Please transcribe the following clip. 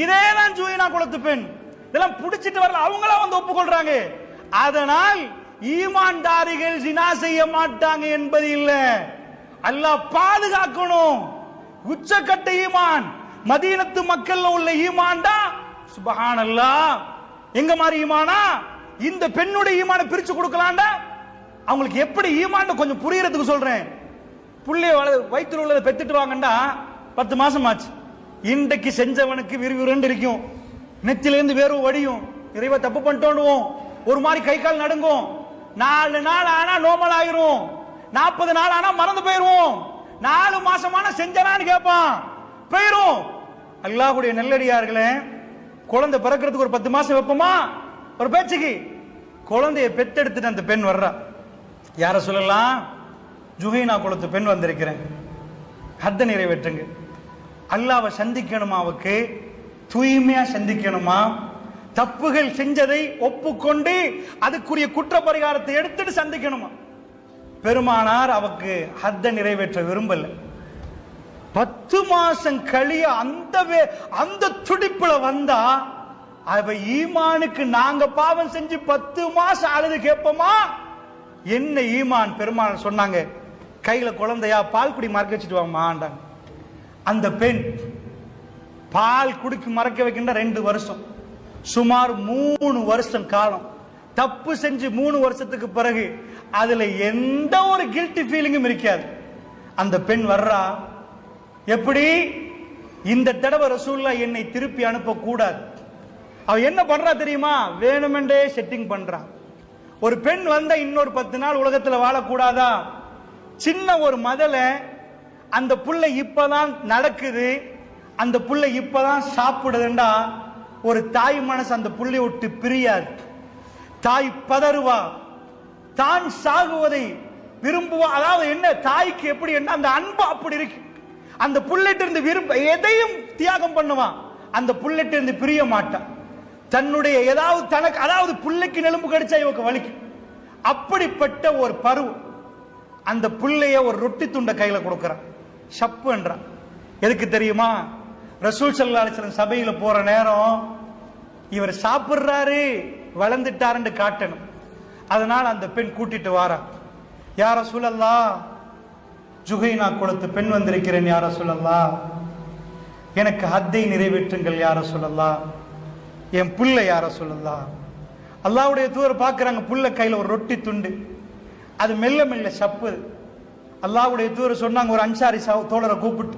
இதே தான் ஜூயினா குலத்து பெண் இதெல்லாம் பிடிச்சிட்டு வரல அவங்களா வந்து ஒப்புக்கொள்றாங்க. அதனால் ஈமான்தாரிகள் ஜினா செய்ய மாட்டாங்க என்பது இல்ல. அல்லாஹ் பாதுகாக்கணும். உச்சக்கட்ட ஈமான். மதீனத்து மக்கள்ல உள்ள ஈமான் தான். சுபஹானல்லாஹ். எங்க மாதிரி ஈமானா? இந்த பெண்ணுடைய ஈமானை பிரிச்சு கொடுக்கலாம்டா. அவங்களுக்கு எப்படி ஈமான் கொஞ்சம் புரியறதுக்கு சொல்றேன். புள்ளைய வயிற்றுல உள்ளதை பெத்துட்டு வாங்கண்டா. பத்து மாசம் ஆச்சு. இன்றைக்கு செஞ்சவனுக்கு விறுவிறுன்னு இருக்கும். நெத்திலேருந்து வேறு வடியும். இறைவ தப்பு பண்ணிட்டோண்டுவோம் ஒரு மாதிரி கை கால் நடுங்கும். நாலு நாள் ஆனா நோமல் ஆயிரும். நாற்பது நாள் ஆனா மறந்து போயிருவோம். நாலு மாசமான செஞ்சனான்னு கேட்பான் போயிரும். அல்லாஹுடைய நெல்லடியார்களே குழந்தை பிறக்கிறதுக்கு ஒரு பத்து மாசம் வைப்போமா? ஒரு பேச்சுக்கு. குழந்தைய பெத்தெடுத்துட்டு அந்த பெண் வர்றா. யார சொல்லலாம்? ஜுஹைனா குளத்து பெண் வந்திருக்கிறேன். ஹத்த நிறைவேற்றுங்க. அல்லாவை சந்திக்கணுமா அவக்கு தூய்மையா சந்திக்கணுமா? தப்புகள் செஞ்சதை ஒப்புக்கொண்டு அதுக்குரிய குற்ற பரிகாரத்தை எடுத்துட்டு சந்திக்கணுமா? பெருமானார் அவக்கு ஹத்த நிறைவேற்ற விரும்பல. பத்து மாசம் கழிய அந்த வே- அந்த துடிப்புல வந்தா அவ ஈமானுக்கு நாங்க பாவம் செஞ்சு பத்து மாசம் அழுது கேட்போமா? என்ன ஈமான்? பெருமான் சொன்னாங்க கையில குழந்தையா பால் குடி மறக்க வச்சுட்டு வாமாண்டாங்க அந்த பெண் பால் குடிக்கு மறக்க வைக்கின்ற ரெண்டு வருஷம். சுமார் மூணு வருஷம் காலம். தப்பு செஞ்சு மூணு வருஷத்துக்கு பிறகு அதுல எந்த ஒரு கில்ட்டி ஃபீலிங்கும் இருக்காது. அந்த பெண் வர்றா எப்படி? இந்த தடவை ரசூல்லா என்னை திருப்பி அனுப்ப கூடாது அவ என்ன பண்றா தெரியுமா? வேணுமென்றே செட்டிங் பண்றா. ஒரு பெண் வந்த இன்னொரு பத்து நாள் உலகத்துல வாழக்கூடாதா? சின்ன ஒரு மதலை அந்த புள்ள இப்பதான் நடக்குது. அந்த புள்ள இப்பதான் சாப்பிடுதுண்டா. ஒரு தாய் மனசு அந்த புள்ளை விட்டு பிரியாது. தாய் பதறுவா. தான் சாகுவதை விரும்புவா. அதாவது என்ன? தாய்க்கு எப்படி என்ன? அந்த அன்பு அப்படி இருக்கு. அந்த புள்ளிட்டு இருந்து விரும்ப எதையும் தியாகம் பண்ணுவான் அந்த புள்ளிட்டு இருந்து பிரிய மாட்டான் தன்னுடைய ஏதாவது தனக்கு அதாவது புள்ளைக்கு நெலும்பு கடிச்சா இவக்கு வலிக்கும் அப்படிப்பட்ட ஒரு பருவம். அந்த புள்ளைய ஒரு ரொட்டி துண்டை கையில கொடுக்குறான். ஷப்புன்றான் எதுக்கு தெரியுமா? ரசூல் சல்லா அலிஸ்லாம் சபையில் போற நேரம் இவர் சாப்பிட்றாரு வளர்ந்துட்டாருன்னு காட்டணும். அதனால அந்த பெண் கூட்டிட்டு வாரா யார சூழல்லா ஜுகைனா கொடுத்து பெண் வந்திருக்கிறேன் யார சொல்லல்லா எனக்கு ஹத்தை நிறைவேற்றுங்கள் யார சொல்லல்லா என் புள்ள யார சொல்லல்லா அல்லாவுடைய தூர பார்க்குறாங்க புள்ள கையில் ஒரு ரொட்டி துண்டு. அது மெல்ல மெல்ல சப்புது அல்லாவுடைய தூர சொன்னாங்க ஒரு அன்சாரி சா- தோழரை கூப்பிட்டு.